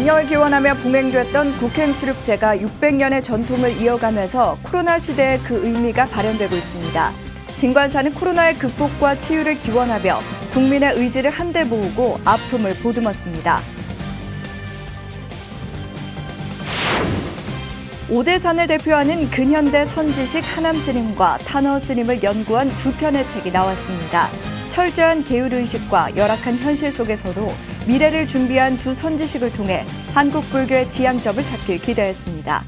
안녕을 기원하며 봉행됐던 국행수륙제가 600년의 전통을 이어가면서 코로나 시대에 그 의미가 발현되고 있습니다. 진관사는 코로나의 극복과 치유를 기원하며 국민의 의지를 한데 모으고 아픔을 보듬었습니다. 오대산을 대표하는 근현대 선지식 하남 스님과 탄어 스님을 연구한 두 편의 책이 나왔습니다. 철저한 계율 의식과 열악한 현실 속에서도 미래를 준비한 두 선지식을 통해 한국 불교의 지향점을 찾길 기대했습니다.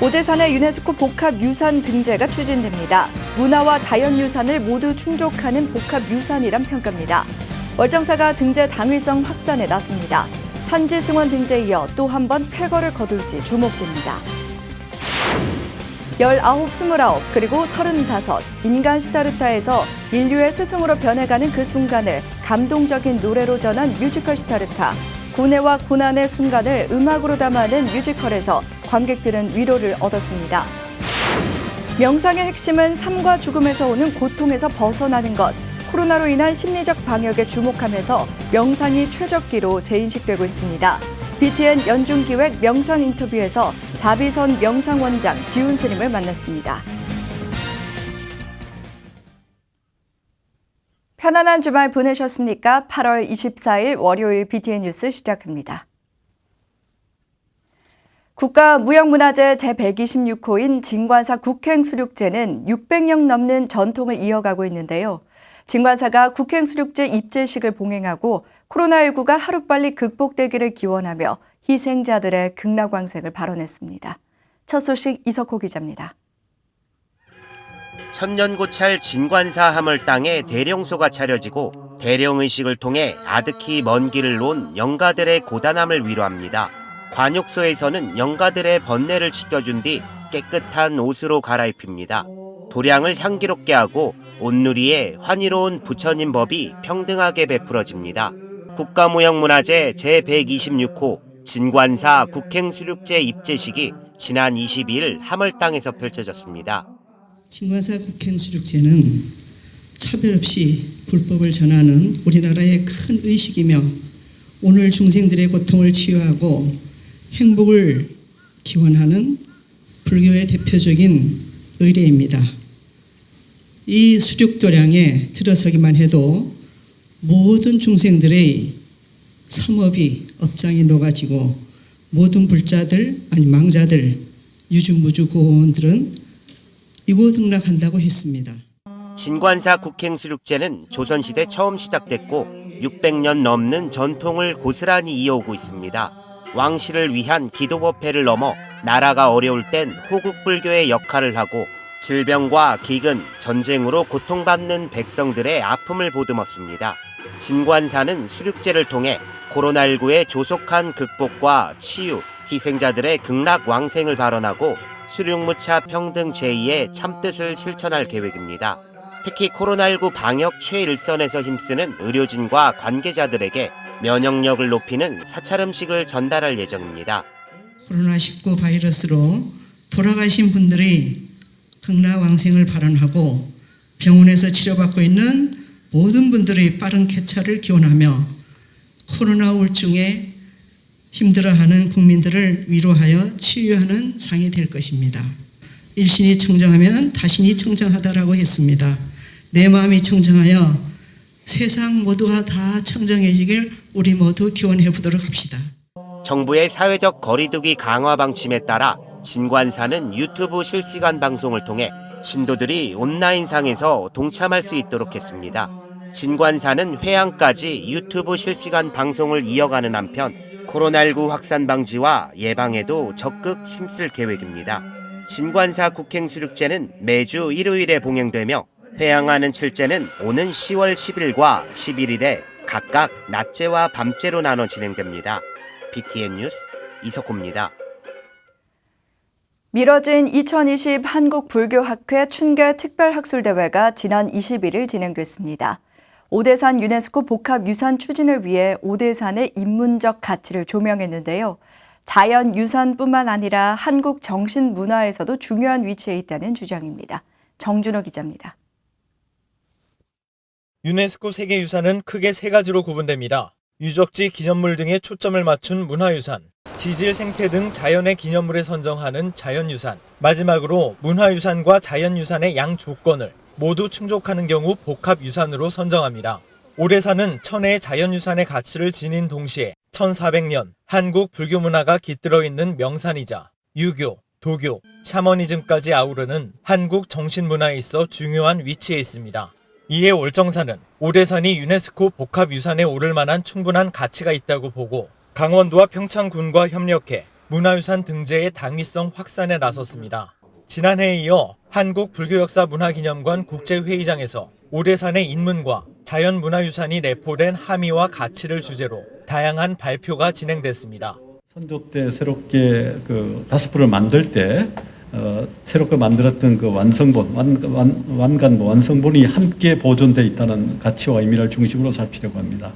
오대산의 유네스코 복합 유산 등재가 추진됩니다. 문화와 자연 유산을 모두 충족하는 복합 유산이란 평가입니다. 월정사가 등재 당위성 확산에 나섭니다. 산지 승원 등재에 이어 또 한 번 쾌거를 거둘지 주목됩니다. 19, 29, 그리고 35, 인간 시타르타에서 인류의 스승으로 변해가는 그 순간을 감동적인 노래로 전한 뮤지컬 시타르타. 고뇌와 고난의 순간을 음악으로 담아낸 뮤지컬에서 관객들은 위로를 얻었습니다. 명상의 핵심은 삶과 죽음에서 오는 고통에서 벗어나는 것. 코로나로 인한 심리적 방역에 주목하면서 명상이 최적기로 재인식되고 있습니다. BTN 연중기획 명상 인터뷰에서 자비선 명상원장 지훈 스님을 만났습니다. 편안한 주말 보내셨습니까? 8월 24일 월요일 BTN 뉴스 시작합니다. 국가무형문화재 제126호인 진관사 국행수륙제는 600년 넘는 전통을 이어가고 있는데요. 진관사가 국행수륙제 입제식을 봉행하고 코로나19가 하루빨리 극복되기를 기원하며 희생자들의 극락왕생을 발언했습니다. 첫 소식 이석호 기자입니다. 천년고찰 진관사 하물 땅에 대령소가 차려지고 대령의식을 통해 아득히 먼 길을 놓은 영가들의 고단함을 위로합니다. 관욕소에서는 영가들의 번뇌를 씻겨준 뒤 깨끗한 옷으로 갈아입힙니다. 도량을 향기롭게 하고 온누리에 환희로운 부처님 법이 평등하게 베풀어집니다. 국가무형문화재 제126호 진관사 국행수륙제 입제식이 지난 22일 하물땅에서 펼쳐졌습니다. 진관사 국행수륙제는 차별 없이 불법을 전하는 우리나라의 큰 의식이며 오늘 중생들의 고통을 치유하고 행복을 기원하는 불교의 대표적인 의례입니다. 이 수륙도량에 들어서기만 해도 모든 중생들의 삼업이 업장이 녹아지고 모든 불자들 아니 망자들 유주무주 고원들은 이고 등락한다고 했습니다. 진관사 국행수륙제는 조선시대 처음 시작됐고 600년 넘는 전통을 고스란히 이어오고 있습니다. 왕실을 위한 기도법회를 넘어 나라가 어려울 땐 호국불교의 역할을 하고 질병과 기근, 전쟁으로 고통받는 백성들의 아픔을 보듬었습니다. 진관사는 수륙제를 통해 코로나19의 조속한 극복과 치유, 희생자들의 극락 왕생을 발언하고 수륙무차 평등 제2의 참뜻을 실천할 계획입니다. 특히 코로나19 방역 최일선에서 힘쓰는 의료진과 관계자들에게 면역력을 높이는 사찰 음식을 전달할 예정입니다. 코로나19 바이러스로 돌아가신 분들의 극락왕생을 발언하고 병원에서 치료받고 있는 모든 분들의 빠른 쾌차를 기원하며 코로나 우울증에 힘들어하는 국민들을 위로하여 치유하는 장이 될 것입니다. 일신이 청정하면 다신이 청정하다라고 했습니다. 내 마음이 청정하여 세상 모두가 다 청정해지길 우리 모두 기원해 보도록 합시다. 정부의 사회적 거리두기 강화 방침에 따라 진관사는 유튜브 실시간 방송을 통해 신도들이 온라인상에서 동참할 수 있도록 했습니다. 진관사는 회양까지 유튜브 실시간 방송을 이어가는 한편 코로나19 확산 방지와 예방에도 적극 힘쓸 계획입니다. 진관사 국행 수륙제는 매주 일요일에 봉행되며 회양하는 칠제는 오는 10월 10일과 11일에 각각 낮제와 밤제로 나눠 진행됩니다. BTN 뉴스 이석호입니다. 미뤄진 2020 한국불교학회 춘계 특별학술대회가 지난 21일 진행됐습니다. 오대산 유네스코 복합유산 추진을 위해 오대산의 인문적 가치를 조명했는데요. 자연 유산뿐만 아니라 한국 정신 문화에서도 중요한 위치에 있다는 주장입니다. 정준호 기자입니다. 유네스코 세계유산은 크게 세 가지로 구분됩니다. 유적지 기념물 등에 초점을 맞춘 문화유산, 지질 생태 등 자연의 기념물에 선정하는 자연유산, 마지막으로 문화유산과 자연유산의 양 조건을 모두 충족하는 경우 복합유산으로 선정합니다. 오대산은 천혜의 자연유산의 가치를 지닌 동시에 1400년 한국 불교 문화가 깃들어 있는 명산이자 유교, 도교, 샤머니즘까지 아우르는 한국 정신문화에 있어 중요한 위치에 있습니다. 이에 월정산은 오대산이 유네스코 복합유산에 오를 만한 충분한 가치가 있다고 보고 강원도와 평창군과 협력해 문화유산 등재의 당위성 확산에 나섰습니다. 지난해에 이어 한국불교역사문화기념관 국제회의장에서 오대산의 인문과 자연문화유산이 내포된 함의와 가치를 주제로 다양한 발표가 진행됐습니다. 때 새롭게 그 다스프를 만들 때 어, 새롭게 만들었던 그 완성본, 완, 완, 완간본, 완성본이 함께 보존돼 있다는 가치와 의미를 중심으로 살피려고 합니다.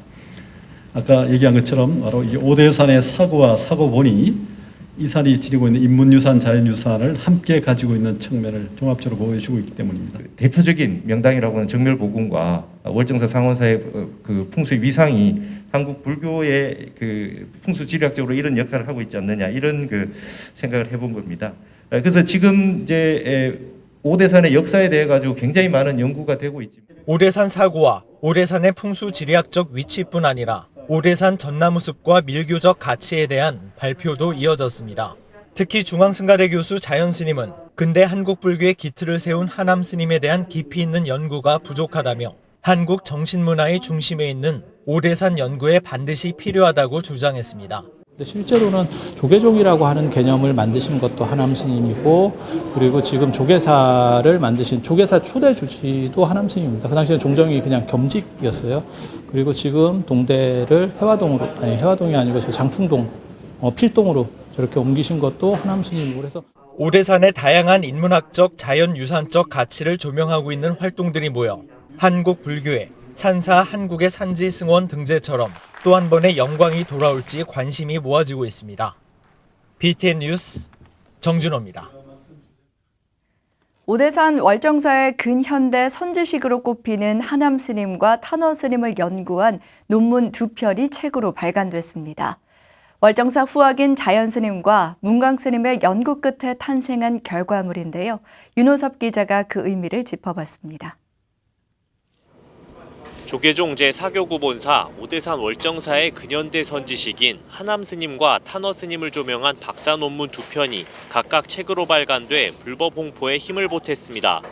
아까 얘기한 것처럼 바로 이 오대산의 사고와 사고본이 이 산이 지니고 있는 인문유산, 자연유산을 함께 가지고 있는 측면을 종합적으로 보여주고 있기 때문입니다. 대표적인 명당이라고 하는 정멸보궁과 월정사 상원사의 어, 그 풍수의 위상이 한국 불교의 그 풍수 지리학적으로 이런 역할을 하고 있지 않느냐 이런 그 생각을 해본 겁니다. 어, 그래서 지금 이제 에, 오대산의 역사에 대해 가지고 굉장히 많은 연구가 되고 있지만 오대산 사고와 오대산의 풍수 지리학적 위치뿐 아니라 오대산 전나무숲과 밀교적 가치에 대한 발표도 이어졌습니다. 특히 중앙승가대 교수 자연 스님은 근대 한국 불교의 기틀을 세운 하남 스님에 대한 깊이 있는 연구가 부족하다며 한국 정신문화의 중심에 있는 오대산 연구에 반드시 필요하다고 주장했습니다. 실제로는 조계종이라고 하는 개념을 만드신 것도 하남 스님이고 그리고 지금 조계사를 만드신 조계사 초대 주지도 하남 스님입니다. 그 당시에 종정이 그냥 겸직이었어요. 그리고 지금 동대를 해화동으로 아니 해화동이 아니고 저 장충동 어, 필동으로 저렇게 옮기신 것도 하남 스님이고 그래서 오대산의 다양한 인문학적, 자연유산적 가치를 조명하고 있는 활동들이 모여 한국 불교의 산사 한국의 산지 승원 등재처럼 또 한 번의 영광이 돌아올지 관심이 모아지고 있습니다. BTN 뉴스 정준호입니다. 오대산 월정사의 근현대 선지식으로 꼽히는 하남 스님과 탄어 스님을 연구한 논문 두 편이 책으로 발간됐습니다. 월정사 후학인 자연 스님과 문광 스님의 연구 끝에 탄생한 결과물인데요. 윤호섭 기자가 그 의미를 짚어봤습니다. 조계종 제4교구 본사 오대산 월정사의 근현대 선지식인 하남 스님과 탄어 스님을 조명한 박사 논문 두 편이 각각 책으로 발간돼 불법 홍보에 힘을 보탰습니다.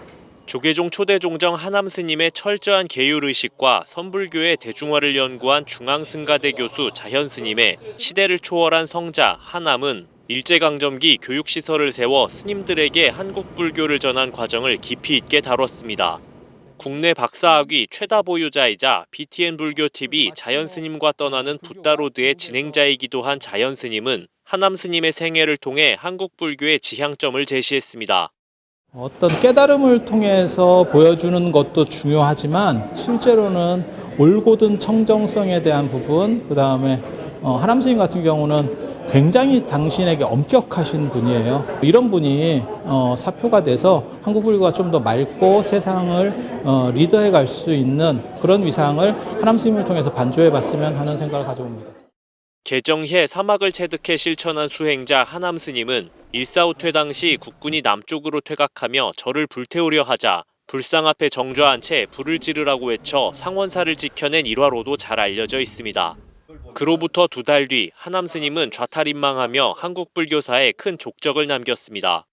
조계종 초대 종정 하남 스님의 철저한 계율 의식과 선불교의 대중화를 연구한 중앙승가대 교수 자현 스님의 시대를 초월한 성자 하남은 일제강점기 교육시설을 세워 스님들에게 한국 불교를 전한 과정을 깊이 있게 다뤘습니다. 국내 박사학위 최다 보유자이자 BTN 불교TV 자연 스님과 떠나는 붓다 로드의 진행자이기도 한 자연 스님은 하남 스님의 생애를 통해 한국 불교의 지향점을 제시했습니다. 어떤 깨달음을 통해서 보여주는 것도 중요하지만 실제로는 올곧은 청정성에 대한 부분, 그 다음에 하남 스님 같은 경우는 굉장히 당신에게 엄격하신 분이에요. 이런 분이 어, 사표가 돼서 한국 불교가 좀 더 맑고 세상을 어, 리더해 갈 수 있는 그런 위상을 하남 스님을 통해서 반조해 봤으면 하는 생각을 가져봅니다. 개정해 사막을 체득해 실천한 수행자 하남 스님은 일사후 퇴 당시 국군이 남쪽으로 퇴각하며 절을 불태우려 하자 불상 앞에 정좌한 채 불을 지르라고 외쳐 상원사를 지켜낸 일화로도 잘 알려져 있습니다. 그로부터 두 달 뒤 하남 스님은 좌탈인망하며 한국 불교사에 큰 족적을 남겼습니다.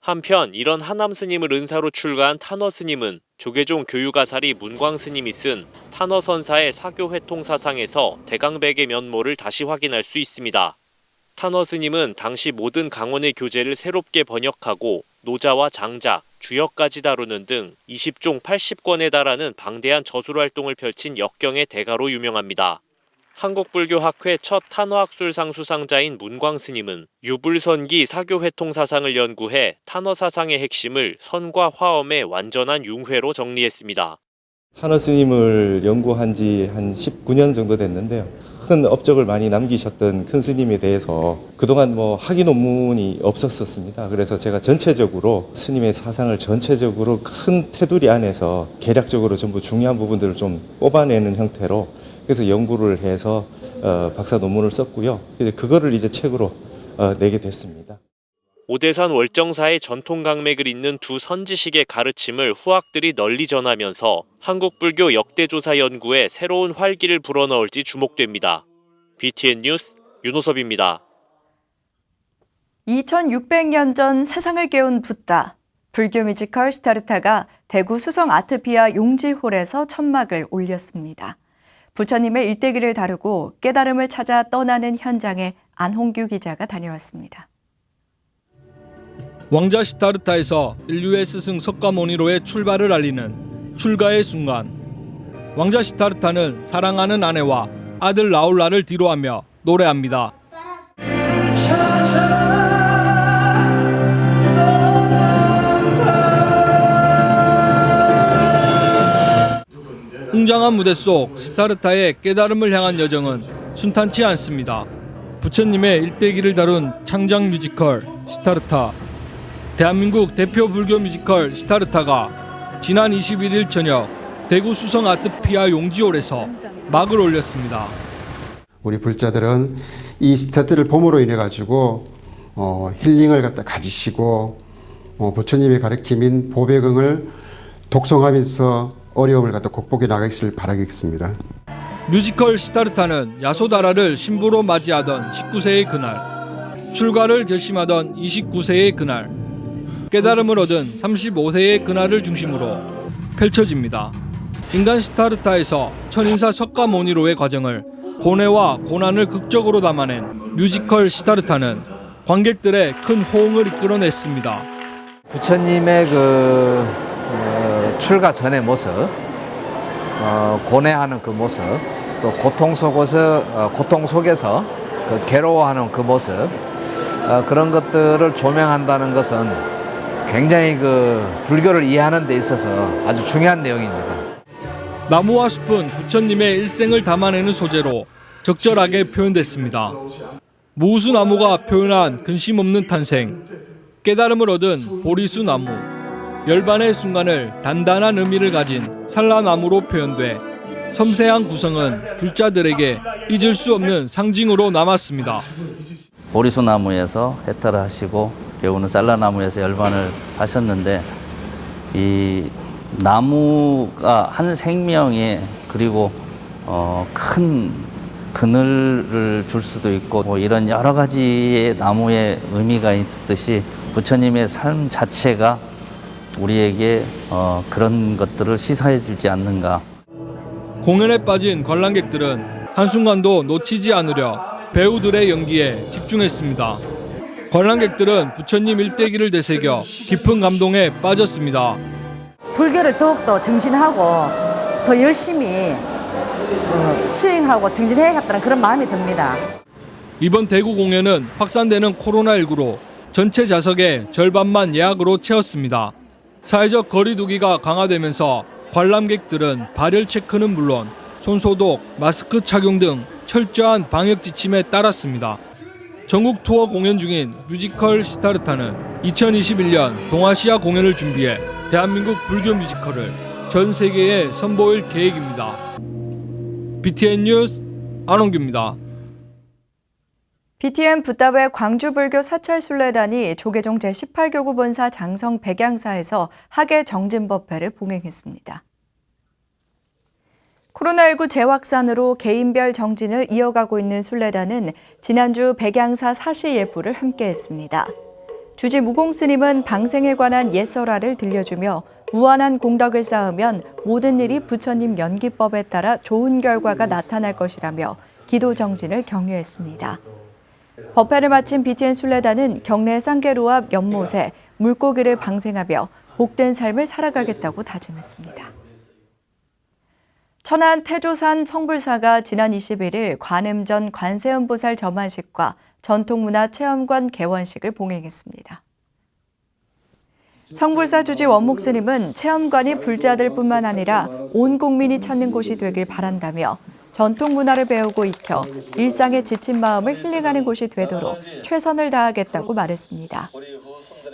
한편 이런 하남 스님을 은사로 출가한 탄어 스님은 조계종 교육아사리 문광 스님이 쓴 탄어 선사의 사교 회통 사상에서 대강백의 면모를 다시 확인할 수 있습니다. 탄어 스님은 당시 모든 강원의 교재를 새롭게 번역하고 노자와 장자, 주역까지 다루는 등 20종 80권에 달하는 방대한 저술 활동을 펼친 역경의 대가로 유명합니다. 한국불교학회 첫 탄어학술상 수상자인 문광 스님은 유불선기 사교회통 사상을 연구해 탄어 사상의 핵심을 선과 화엄의 완전한 융회로 정리했습니다. 탄어 스님을 연구한 지 한 19년 정도 됐는데요. 큰 업적을 많이 남기셨던 큰 스님에 대해서 그동안 뭐 학위 논문이 없었었습니다. 그래서 제가 전체적으로 스님의 사상을 전체적으로 큰 테두리 안에서 계략적으로 전부 중요한 부분들을 좀 뽑아내는 형태로 그래서 연구를 해서 어, 박사 논문을 썼고요. 근데 그거를 이제 책으로 어, 내게 됐습니다. 오대산 월정사의 전통 강맥을 잇는 두 선지식의 가르침을 후학들이 널리 전하면서 한국 불교 역대조사 연구에 새로운 활기를 불어넣을지 주목됩니다. BTN 뉴스 윤호섭입니다. 2600년 전 세상을 깨운 붓다. 불교 뮤지컬 스타르타가 대구 수성 아트피아 용지홀에서 천막을 올렸습니다. 부처님의 일대기를 다루고 깨달음을 찾아 떠나는 현장에 안홍규 기자가 다녀왔습니다. 왕자 시타르타에서 인류의 스승 석가모니로의 출발을 알리는 출가의 순간. 왕자 시타르타는 사랑하는 아내와 아들 라울라를 뒤로하며 노래합니다. 웅장한 무대 속 시타르타의 깨달음을 향한 여정은 순탄치 않습니다. 부처님의 일대기를 다룬 창작 뮤지컬 시타르타. 대한민국 대표 불교 뮤지컬 시타르타가 지난 21일 저녁 대구 수성 아트피아 용지홀에서 막을 올렸습니다. 우리 불자들은 이 스타트를 봄으로 인해 가지고 어, 힐링을 갖다 가지시고 어, 부처님의 가르침인 보배경을 독송하면서 어려움을 갖다 극복해 나가시길 바라겠습니다. 뮤지컬 시타르타는 야소다라를 신부로 맞이하던 19세의 그날, 출가를 결심하던 29세의 그날, 깨달음을 얻은 35세의 그날을 중심으로 펼쳐집니다. 인간 시타르타에서 천인사 석가모니로의 과정을 고뇌와 고난을 극적으로 담아낸 뮤지컬 시타르타는 관객들의 큰 호응을 이끌어냈습니다. 부처님의 그 어, 출가 전의 모습, 어, 고뇌하는 그 모습, 또 고통 속에서 어, 고통 속에서 그 괴로워하는 그 모습 어, 그런 것들을 조명한다는 것은 굉장히 그 불교를 이해하는 데 있어서 아주 중요한 내용입니다. 나무와 숲은 부처님의 일생을 담아내는 소재로 적절하게 표현됐습니다. 무수 나무가 표현한 근심 없는 탄생, 깨달음을 얻은 보리수 나무, 열반의 순간을 단단한 의미를 가진 산라나무로 표현돼 섬세한 구성은 불자들에게 잊을 수 없는 상징으로 남았습니다. 보리수 나무에서 해탈을 하시고 배우는 쌀라나무에서 열반을 하셨는데 이 나무가 한 생명에 그리고 어, 큰 그늘을 줄 수도 있고 뭐 이런 여러 가지의 나무의 의미가 있듯이 부처님의 삶 자체가 우리에게 어, 그런 것들을 시사해 주지 않는가. 공연에 빠진 관람객들은 한순간도 놓치지 않으려 배우들의 연기에 집중했습니다. 관람객들은 부처님 일대기를 되새겨 깊은 감동에 빠졌습니다. 불교를 더욱더 정진하고 더 열심히 어, 수행하고 정진해야겠다는 그런 마음이 듭니다. 이번 대구 공연은 확산되는 코로나19로 전체 좌석의 절반만 예약으로 채웠습니다. 사회적 거리두기가 강화되면서 관람객들은 발열 체크는 물론 손소독, 마스크 착용 등 철저한 방역 지침에 따랐습니다. 전국 투어 공연 중인 뮤지컬 시타르타는 2021년 동아시아 공연을 준비해 대한민국 불교 뮤지컬을 전 세계에 선보일 계획입니다. BTN 뉴스 안홍규입니다. BTN 붓다회 광주불교 사찰순례단이 조계종 제18교구 본사 장성 백양사에서 학예 정진법회를 봉행했습니다. 코로나19 재확산으로 개인별 정진을 이어가고 있는 순례단은 지난주 백양사 사시 예불을 함께했습니다. 주지 무공 스님은 방생에 관한 옛설화를 들려주며 무한한 공덕을 쌓으면 모든 일이 부처님 연기법에 따라 좋은 결과가 나타날 것이라며 기도 정진을 격려했습니다. 법회를 마친 BTN 순례단은 경내 쌍계루 앞 연못에 물고기를 방생하며 복된 삶을 살아가겠다고 다짐했습니다. 천안 태조산 성불사가 지난 21일 관음전 관세음보살 점안식과 전통문화체험관 개원식을 봉행했습니다. 성불사 주지 원목 스님은 체험관이 불자들뿐만 아니라 온 국민이 찾는 곳이 되길 바란다며 전통 문화를 배우고 익혀 일상에 지친 마음을 힐링하는 곳이 되도록 최선을 다하겠다고 말했습니다.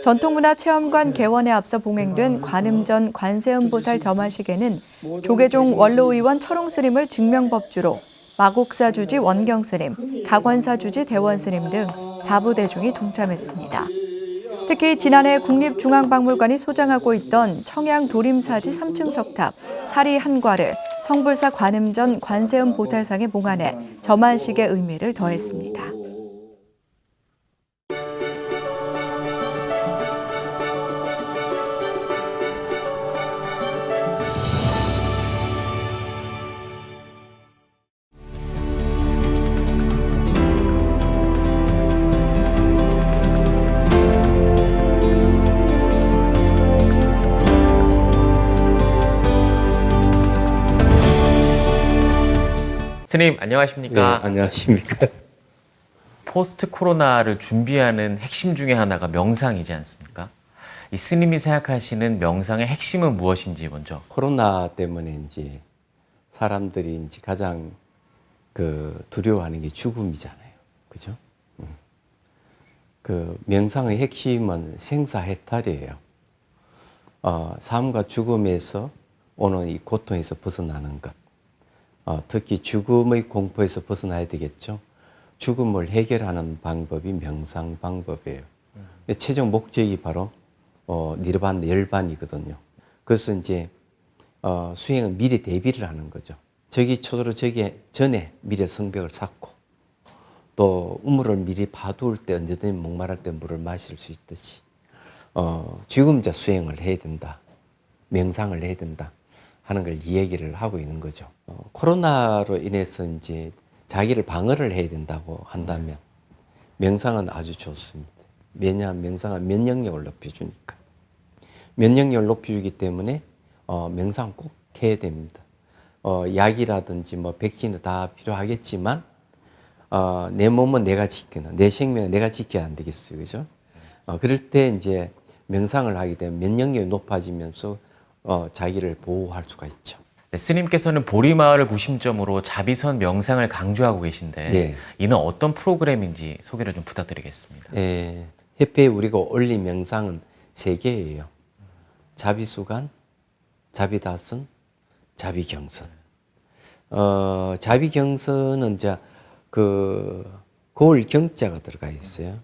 전통문화체험관 개원에 앞서 봉행된 관음전 관세음보살 점화식에는 조계종 원로의원 철옹스님을 증명법주로 마곡사 주지 원경 스님, 가관사 주지 대원 스님 등 사부 대중이 동참했습니다. 특히 지난해 국립중앙박물관이 소장하고 있던 청양 도림사지 3층 석탑 사리 한과를 성불사 관음전 관세음 보살상에 봉안해 점안식의 의미를 더했습니다. 스님 안녕하십니까? 네, 안녕하십니까? 포스트 코로나를 준비하는 핵심 중에 하나가 명상이지 않습니까? 이 스님이 생각하시는 명상의 핵심은 무엇인지 먼저. 코로나 때문에 이제 사람들이 이제 가장 그 두려워하는 게 죽음이잖아요. 그죠? 음. 그 명상의 핵심은 생사해탈이에요. 어, 삶과 죽음에서 오는 이 고통에서 벗어나는 것. 어, 특히 죽음의 공포에서 벗어나야 되겠죠. 죽음을 해결하는 방법이 명상 방법이에요. 최종 목적이 바로 어, 니르반 열반이거든요. 그래서 이제 어, 수행은 미리 대비를 하는 거죠. 저기 초도로 저기 전에 미리 성벽을 쌓고 또 우물을 미리 봐두을 때 언제든 목마를 때 물을 마실 수 있듯이 어, 지금 자 수행을 해야 된다. 명상을 해야 된다. 하는 걸 이야기를 하고 있는 거죠. 어, 코로나로 인해서 이제 자기를 방어를 해야 된다고 한다면 명상은 아주 좋습니다. 왜냐하면 명상은 면역력을 높여주니까. 면역력을 높여주기 때문에 어, 명상 꼭 해야 됩니다. 어, 약이라든지 뭐 백신은 다 필요하겠지만 어, 내 몸은 내가 지키는 내 생명은 내가 지켜야 안 되겠어요, 그죠? 어, 그럴 때 이제 명상을 하게 되면 면역력이 높아지면서 어, 자기를 보호할 수가 있죠. 네, 스님께서는 보리마을을 구심점으로 자비선 명상을 강조하고 계신데 네. 이는 어떤 프로그램인지 소개를 좀 부탁드리겠습니다. 예, 협회에 우리가 올린 명상은 세 개예요. 자비수간, 자비다선, 자비경선. 어, 자비경선은 이제 그 거울 경자가 들어가 있어요.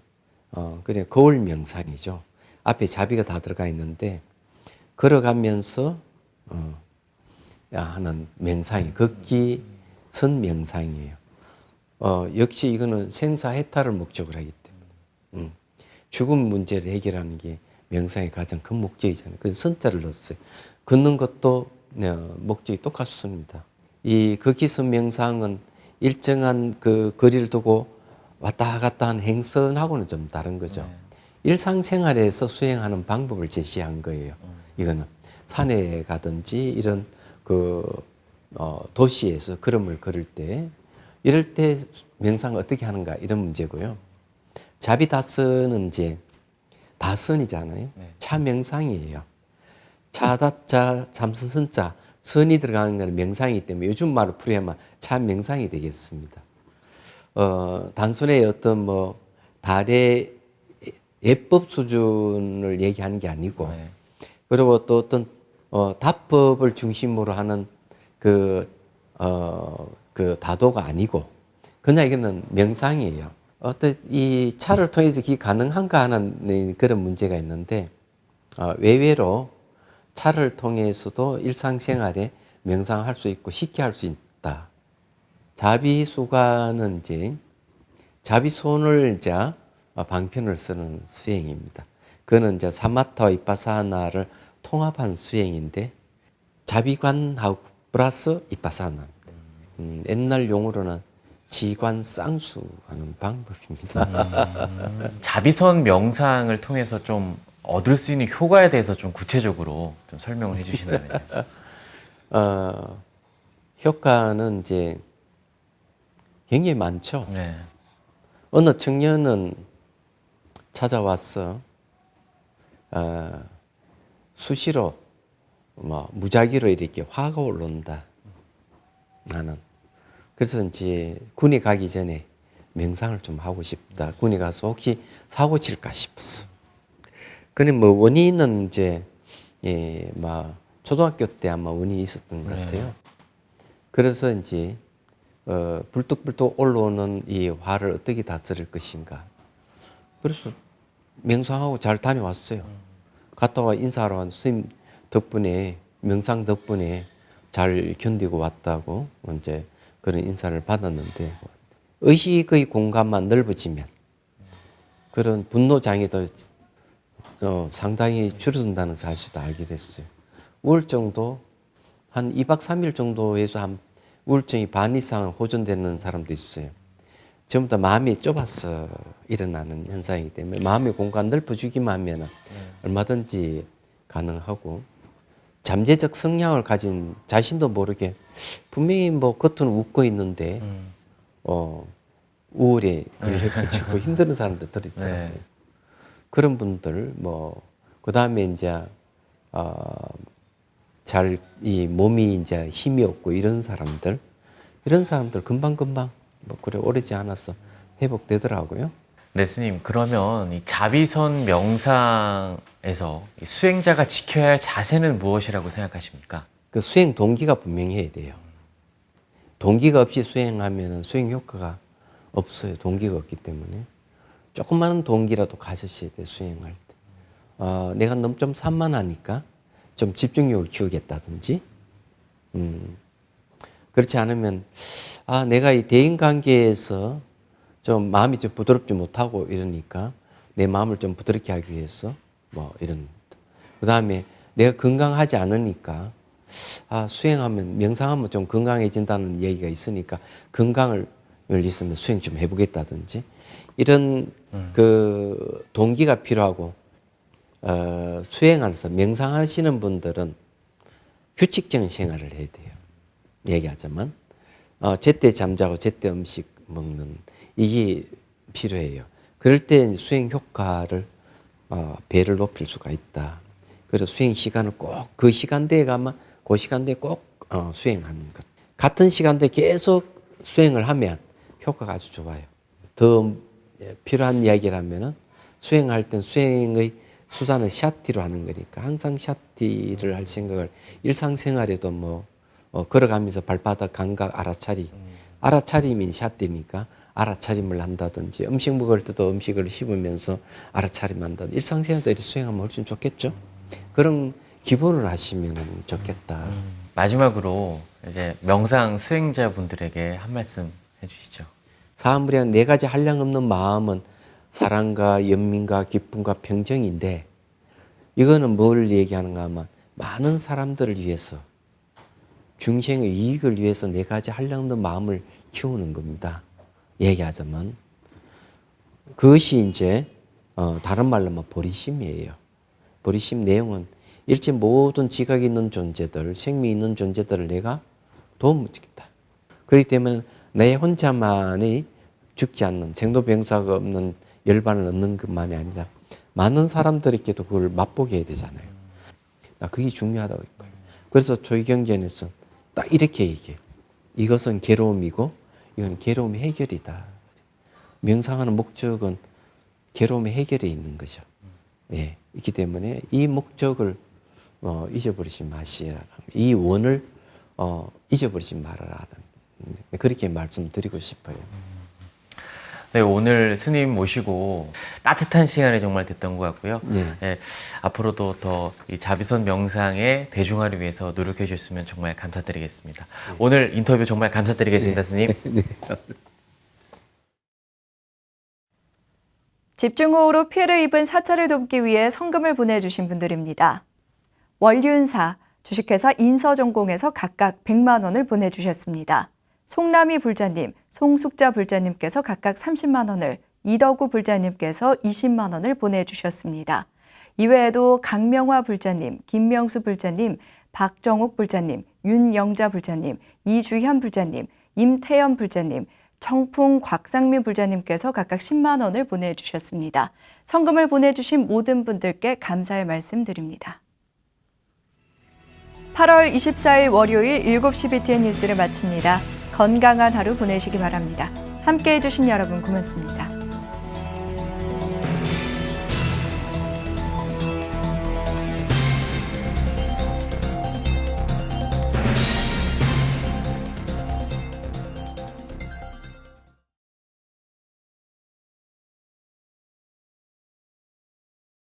어, 그래 거울 명상이죠. 앞에 자비가 다 들어가 있는데 걸어가면서 어, 하는 명상이 걷기 선 명상이에요. 어, 역시 이거는 생사해탈을 목적으로 하기 때문에 음, 죽음 문제를 해결하는 게 명상의 가장 큰 목적이잖아요. 그래서 선자를 넣었어요. 걷는 것도 어, 목적이 똑같습니다. 이 걷기선 명상은 일정한 그 거리를 두고 왔다 갔다 하는 행선하고는 좀 다른 거죠. 일상생활에서 수행하는 방법을 제시한 거예요. 이거는 산에 가든지 이런 그 어, 도시에서 걸음을 걸을 때 이럴 때 명상 어떻게 하는가 이런 문제고요. 자비다스는 이제 다선이잖아요. 차 명상이에요. 차다자 잠선선자 선이 들어가는 것은 명상이기 때문에 요즘 말로 풀이하면 차 명상이 되겠습니다. 어, 단순히 어떤 뭐 달의 예법 수준을 얘기하는 게 아니고 그리고 또 어떤 어, 답법을 중심으로 하는 그, 어, 그 다도가 아니고 그냥 이거는 명상이에요. 어떤 이 차를 통해서 그게 가능한가 하는 그런 문제가 있는데 어, 외외로 차를 통해서도 일상생활에 명상할 수 있고 쉽게 할 수 있다. 자비수가는 이제 자비손을 이제 방편을 쓰는 수행입니다. 그거는 이제 사마타와 이파사나를 통합한 수행인데 자비관하고 플러스 이파사나. 음, 옛날 용어로는 지관 쌍수 하는 방법입니다. 음, 자비선 명상을 통해서 좀 얻을 수 있는 효과에 대해서 좀 구체적으로 좀 설명을 해주신다면. 어, 효과는 이제 굉장히 많죠. 네. 어느 청년은 찾아왔어. 어, 수시로 뭐 무작위로 이렇게 화가 올라온다. 나는 그래서 이제 군에 가기 전에 명상을 좀 하고 싶다. 군에 가서 혹시 사고 칠까 싶었어. 그래 뭐 원인은 이제 예, 막 초등학교 때 아마 원인이 있었던 것 같아요. 그래서 이제 어, 불뚝불뚝 올라오는 이 화를 어떻게 다스릴 것인가. 그래서 명상하고 잘 다녀왔어요. 갔다 와 인사하러 온 스님 덕분에 명상 덕분에 잘 견디고 왔다고 이제 그런 인사를 받았는데 의식의 공간만 넓어지면 그런 분노 장애도 어, 상당히 줄어든다는 사실도 알게 됐어요. 우울증도 한 2박 3일 정도에서 한 우울증이 반 이상 호전되는 사람도 있어요. 전부 다 마음이 좁아서 일어나는 현상이기 때문에 마음의 공간 넓어주기만 하면 얼마든지 가능하고 잠재적 성향을 가진 자신도 모르게 분명히 뭐 겉은 웃고 있는데 어, 우울에 걸려가지고 힘드는 사람들 있더라고요. 네. 그런 분들 뭐 그다음에 이제 어, 잘 이 몸이 이제 힘이 없고 이런 사람들 이런 사람들 금방 금방 뭐 그래 오래지 않아서 회복되더라고요. 네, 스님. 그러면 이 자비선 명상에서 이 수행자가 지켜야 할 자세는 무엇이라고 생각하십니까? 그 수행 동기가 분명히 해야 돼요. 동기가 없이 수행하면 수행 효과가 없어요. 동기가 없기 때문에 조그마한 동기라도 가졌어야 돼 수행할 때. 어, 내가 너무 좀 산만하니까 좀 집중력을 키우겠다든지, 음, 그렇지 않으면 아 내가 이 대인 관계에서 좀 마음이 좀 부드럽지 못하고 이러니까 내 마음을 좀 부드럽게 하기 위해서 뭐 이런 그 다음에 내가 건강하지 않으니까 아 수행하면 명상하면 좀 건강해진다는 얘기가 있으니까 건강을 위해서 수행 좀 해보겠다든지 이런 그 동기가 필요하고 어, 수행하면서 명상하시는 분들은 규칙적인 생활을 해야 돼요. 얘기하자면 어, 제때 잠자고 제때 음식 먹는 이게 필요해요. 그럴 때 수행 효과를 어, 배를 높일 수가 있다. 그래서 수행 시간을 꼭 그 시간대에 가면 그 시간대에 꼭 어, 수행하는 것. 같은 시간대에 계속 수행을 하면 효과가 아주 좋아요. 더 필요한 이야기라면은 수행할 땐 수행의 수단은 샷티로 하는 거니까 항상 샷티를 할 생각을 일상생활에도 뭐 어, 걸어가면서 발바닥 감각 알아차리 알아차림이 샷티니까 알아차림을 한다든지 음식 먹을 때도 음식을 씹으면서 알아차림 한다든지 일상생활도 이렇게 수행하면 훨씬 좋겠죠. 그런 기본을 하시면 좋겠다. 마지막으로 이제 명상 수행자분들에게 한 말씀 해주시죠. 사물의 네 가지 한량 없는 마음은 사랑과 연민과 기쁨과 평정인데 이거는 뭘 얘기하는가 하면 많은 사람들을 위해서 중생의 이익을 위해서 네 가지 한량 없는 마음을 키우는 겁니다. 얘기하자면 그것이 이제 어, 다른 말로 하면 보리심이에요. 보리심 내용은 일체 모든 지각이 있는 존재들, 생미 있는 존재들을 내가 도움을 주겠다. 그렇기 때문에 내 혼자만이 죽지 않는 생도병사가 없는 열반을 얻는 것만이 아니라 많은 사람들에게도 그걸 맛보게 해야 되잖아요. 나 그게 중요하다고 했거예요. 그래서 조의경전에서 딱 이렇게 얘기해요. 이것은 괴로움이고 이건 괴로움 해결이다. 명상하는 목적은 괴로움의 해결에 있는 거죠. 예. 있기 때문에 이 목적을 어, 잊어버리지 마시라. 이 원을 어, 잊어버리지 말아라. 그렇게 말씀드리고 싶어요. 네, 오늘 스님 모시고 따뜻한 시간이 정말 됐던 것 같고요. 네. 네, 앞으로도 더 이 자비선 명상의 대중화를 위해서 노력해 주셨으면 정말 감사드리겠습니다. 오늘 인터뷰 정말 감사드리겠습니다, 스님. 집중호우로 피해를 입은 사찰을 돕기 위해 성금을 보내주신 분들입니다. 원륜사, 주식회사 인서전공에서 각각 100만 원을 보내주셨습니다. 송남이 불자님, 송숙자 불자님께서 각각 30만 원을, 이덕우 불자님께서 20만 원을 보내주셨습니다. 이외에도 강명화 불자님, 김명수 불자님, 박정옥 불자님, 윤영자 불자님, 이주현 불자님, 임태연 불자님, 청풍 곽상민 불자님께서 각각 10만 원을 보내주셨습니다. 성금을 보내주신 모든 분들께 감사의 말씀 드립니다. 8월 24일 월요일 7시 BTN 뉴스를 마칩니다. 건강한 하루 보내시기 바랍니다. 함께 해주신 여러분 고맙습니다.